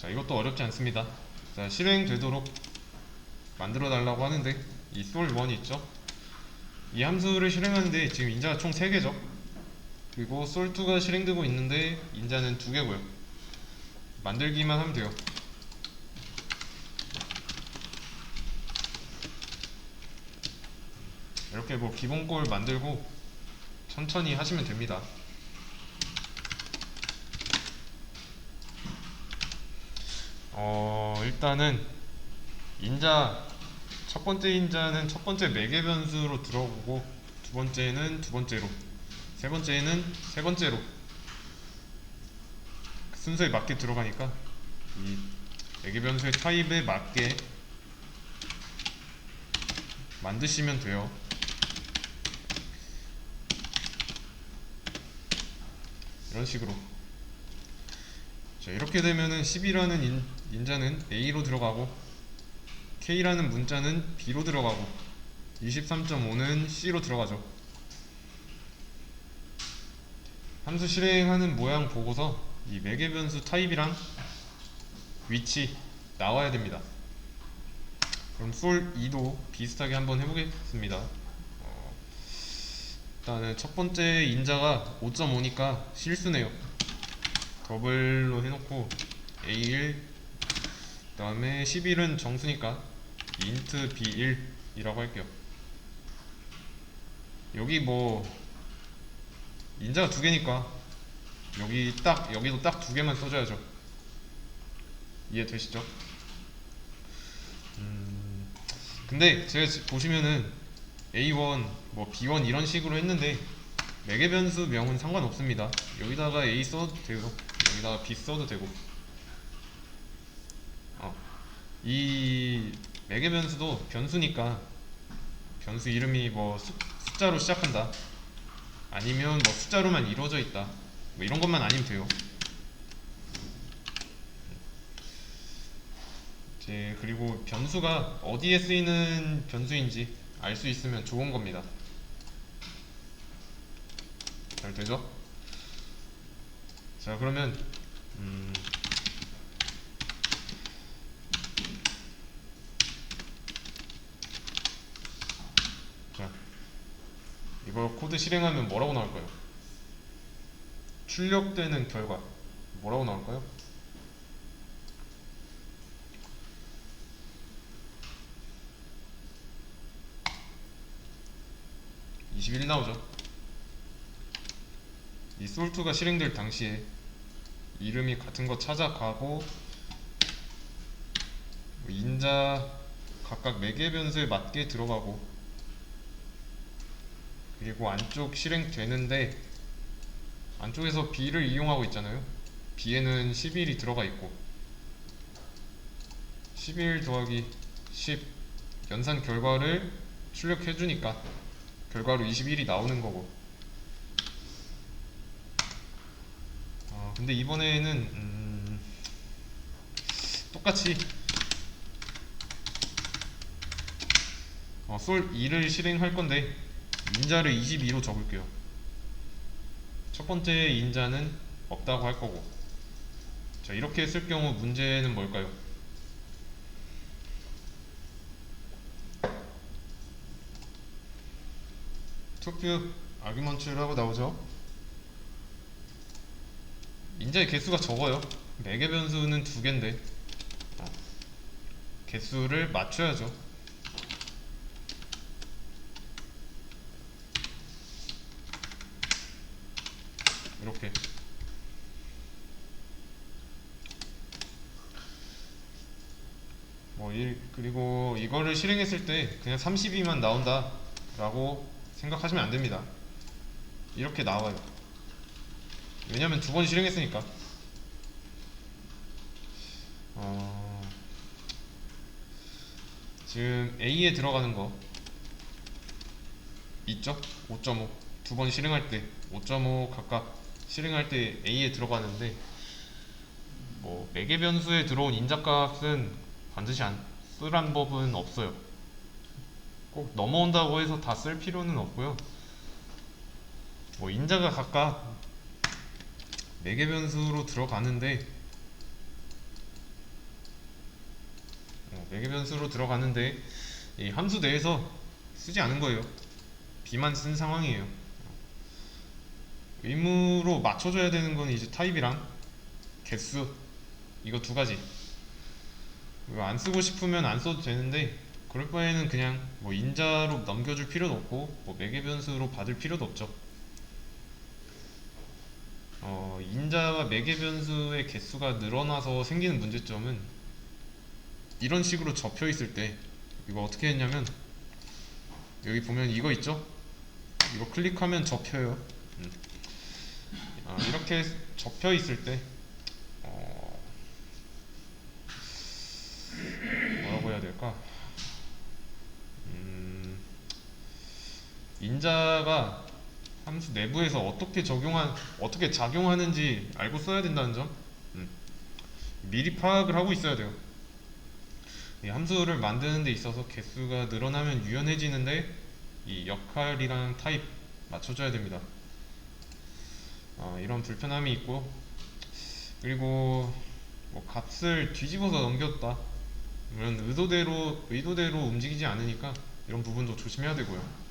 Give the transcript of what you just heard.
자 이것도 어렵지 않습니다. 자 실행되도록 만들어 달라고 하는데 이 sol1 있죠? 이 함수를 실행하는데 지금 인자가 총 3개죠? 그리고 sol2가 실행되고 있는데 인자는 2개고요. 만들기만 하면 돼요. 이렇게 뭐 기본 꼴 만들고 천천히 하시면 됩니다 어 일단은 인자 첫 번째 인자는 첫 번째 매개 변수로 들어오고 두 번째는 두 번째로 세 번째는 세 번째로 순서에 맞게 들어가니까 이 매개 변수의 타입에 맞게 만드시면 돼요. 이런 식으로 자 이렇게 되면은 10이라는 인, 인자는 A로 들어가고 K라는 문자는 B로 들어가고 23.5는 C로 들어가죠. 함수 실행하는 모양 보고서 이 매개 변수 타입이랑 위치 나와야 됩니다. 그럼 솔 2도 비슷하게 한번 해보겠습니다. 어, 일단은 첫 번째 인자가 5.5니까 실수네요 더블로 해놓고 A1 그 다음에 11은 정수니까 int b1 이라고 할게요. 여기 뭐 인자가 두 개니까 여기 딱 여기도 딱 두 개만 써줘야죠. 이해되시죠? 음, 근데 제가 지- 보시면은 A1 뭐 B1 이런 식으로 했는데 매개 변수 명은 상관없습니다. 여기다가 A 써도 되고 여기다가 B 써도 되고. 어, 이 매개 변수도 변수니까 변수 이름이 뭐 숫, 숫자로 시작한다. 아니면 뭐 숫자로만 이루어져 있다. 뭐 이런 것만 아니면 돼요. 이제 그리고 변수가 어디에 쓰이는 변수인지 알 수 있으면 좋은 겁니다. 잘 되죠? 자 그러면 음, 자 이거 코드 실행하면 뭐라고 나올까요? 출력되는 결과 뭐라고 나올까요? (21) 나오죠 이 솔트가 실행될 당시에 이름이 같은 거 찾아가고 뭐 인자 각각 매개 변수에 맞게 들어가고 그리고 안쪽 실행되는데 안쪽에서 b를 이용하고 있잖아요. B에는 11이 들어가 있고 11 더하기 10 연산 결과를 출력해 주니까 결과로 21이 나오는 거고 어, 근데 이번에는 음, 똑같이 어, 솔 2를 실행할 건데 인자를 22로 적을게요. 첫 번째 인자는 없다고 할 거고. 자, 이렇게 했을 경우 문제는 뭘까요? 투표 아규먼트라고 나오죠. 인자의 개수가 적어요. 매개 변수는 두 개인데 어, 개수를 맞춰야죠. 이렇게 뭐 이, 그리고 이거를 실행했을 때 그냥 32만 나온다 라고 생각하시면 안 됩니다 이렇게 나와요 왜냐면 두 번 실행했으니까 어, 지금 A에 들어가는 거 있죠? 5.5 두 번 실행할 때 5.5 각각 실행할 때 A에 들어가는데 뭐 매개 변수에 들어온 인자값은 반드시 안 쓰란 법은 없어요. 꼭 넘어온다고 해서 다 쓸 필요는 없고요. 뭐 인자가 각각 매개 변수로 들어가는데 매개 변수로 들어가는데 이 함수 내에서 쓰지 않은 거예요. b만 쓴 상황이에요. 의무로 맞춰줘야 되는 건 이제 타입이랑 개수 이거 두 가지. 이거 안 쓰고 싶으면 안 써도 되는데 그럴 바에는 그냥 뭐 인자로 넘겨줄 필요도 없고 뭐 매개 변수로 받을 필요도 없죠. 어, 인자와 매개 변수의 개수가 늘어나서 생기는 문제점은 이런 식으로 접혀 있을 때 이거 어떻게 했냐면 여기 보면 이거 있죠? 이거 클릭하면 접혀요. 음. 아, 이렇게 접혀 있을 때 어, 뭐라고 해야 될까? 음, 인자가 함수 내부에서 어떻게 적용한 어떻게 작용하는지 알고 써야 된다는 점 음. 미리 파악을 하고 있어야 돼요. 이 함수를 만드는 데 있어서 개수가 늘어나면 유연해지는데 이 역할이랑 타입 맞춰줘야 됩니다. 어, 이런 불편함이 있고 그리고 뭐 값을 뒤집어서 넘겼다 그러면 의도대로 의도대로 움직이지 않으니까 이런 부분도 조심해야 되고요.